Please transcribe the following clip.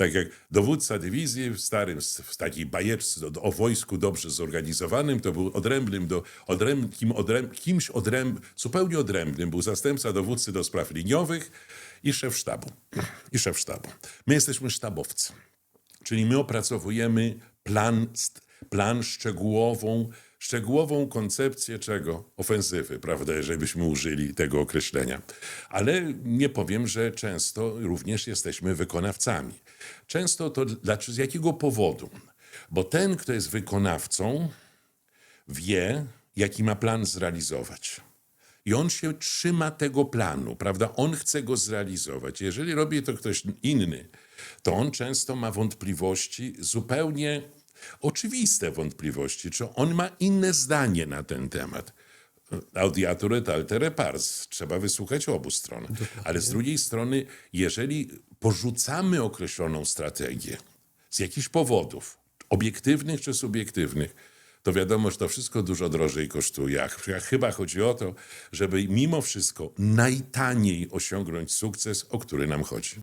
Tak jak dowódca dywizji w starym, w takiej bajeczce o wojsku dobrze zorganizowanym, to był odrębnym, do, odręb, kim, odręb, kimś odręb, zupełnie odrębnym, był zastępca dowódcy do spraw liniowych i szef sztabu. I szef sztabu. My jesteśmy sztabowcy. Czyli my opracowujemy plan, plan szczegółową, szczegółową koncepcję czego? Ofensywy, prawda, jeżeli byśmy użyli tego określenia. Ale nie powiem, że często również jesteśmy wykonawcami. Często to dlaczego, z jakiego powodu? Bo ten, kto jest wykonawcą, wie, jaki ma plan zrealizować. I on się trzyma tego planu, prawda? On chce go zrealizować. Jeżeli robi to ktoś inny, to on często ma wątpliwości, zupełnie oczywiste wątpliwości, czy on ma inne zdanie na ten temat. Audiatur et altere pars. Trzeba wysłuchać obu stron. Ale z drugiej strony, jeżeli porzucamy określoną strategię z jakichś powodów, obiektywnych czy subiektywnych, to wiadomo, że to wszystko dużo drożej kosztuje. A ch- chyba chodzi o to, żeby mimo wszystko najtaniej osiągnąć sukces, o który nam chodzi.